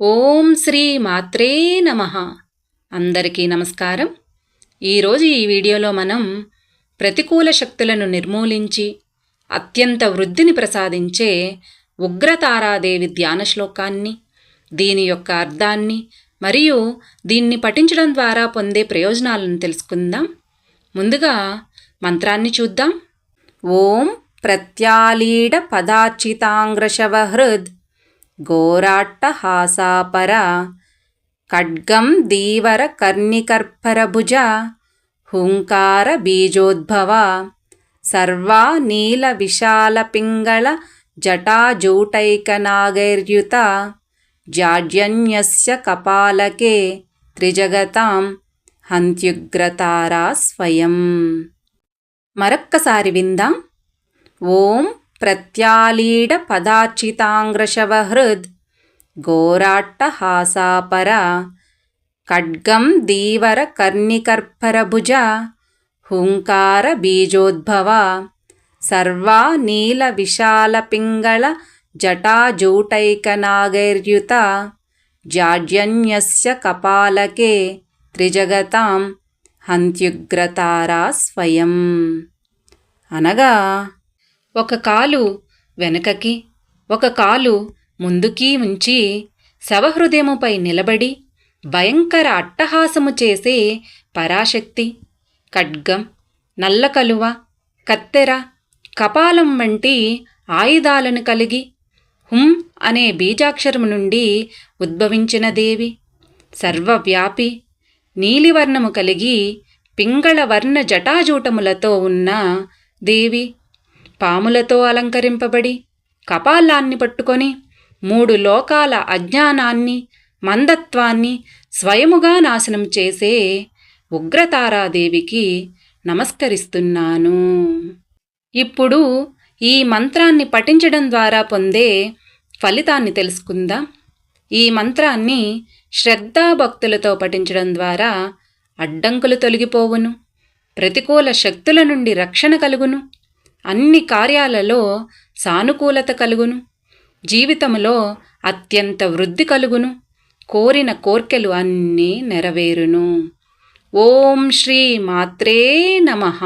ఓం శ్రీ మాత్రే నమ. అందరికీ నమస్కారం. ఈరోజు ఈ వీడియోలో మనం ప్రతికూల శక్తులను నిర్మూలించి అత్యంత వృద్ధిని ప్రసాదించే ఉగ్రతారాదేవి ధ్యాన శ్లోకాన్ని దీని యొక్క అర్థాన్ని మరియు దీన్ని పఠించడం ద్వారా పొందే ప్రయోజనాలను తెలుసుకుందాం. ముందుగా మంత్రాన్ని చూద్దాం. ఓం ప్రత్యాలీడ పదార్చితాంగ్రశవ హృద్ ఘోరాట్టహాసాపర ఖడ్గం ధీవర కర్ణికర్పరభుజ హుంకార బీజోద్భవ సర్వా నీల విశాల పింగళ జటాజూటైకనాగైర్యుత జాడ్యన్యస్య కపాలకే త్రిజగతాం హంత్యుగ్రతారా స్వయం. మరొక్కసారి విందాం. ఓం ప్రత్యాలీడ పదార్చితాంగ్రశవ హృద్ ఘోరాట్టహాసాపర. ఖడ్గం దీవర కర్ణికర్పరభుజ. హుంకార బీజోద్భవ. సర్వా నీల విశాల పింగళ జటాజూటైకనాగైర్యుత. జాడ్యన్యస్య కపాలకే త్రిజగతాం. హంత్యుగ్రతారా స్వయం. అనగా ఒక కాలు వెనకకి ఒక కాలు ముందుకి ఉంచి శవహృదయముపై నిలబడి భయంకర అట్టహాసము చేసే పరాశక్తి ఖడ్గం నల్ల కలువ కత్తెర కపాలం వంటి ఆయుధాలను కలిగి హుం అనే బీజాక్షరము నుండి ఉద్భవించిన దేవి. సర్వవ్యాపి నీలివర్ణము కలిగి పింగళ వర్ణ జటాజూటములతో ఉన్న దేవి. పాములతో అలంకరింపబడి కపాలాన్ని పట్టుకొని మూడు లోకాల అజ్ఞానాన్ని మందత్వాన్ని స్వయముగా నాశనం చేసే ఉగ్రతారాదేవికి నమస్కరిస్తున్నాను. ఇప్పుడు ఈ మంత్రాన్ని పఠించడం ద్వారా పొందే ఫలితాన్ని తెలుసుకుందాం. ఈ మంత్రాన్ని శ్రద్ధాభక్తులతో పఠించడం ద్వారా అడ్డంకులు తొలగిపోవును ప్రతికూల శక్తుల నుండి రక్షణ కలుగును. అన్ని కార్యాలలో సానుకూలత కలుగును. జీవితంలో అత్యంత వృద్ధి కలుగును. కోరిన కోర్కెలు అన్నీ నెరవేరును. ఓం శ్రీ మాత్రే నమః.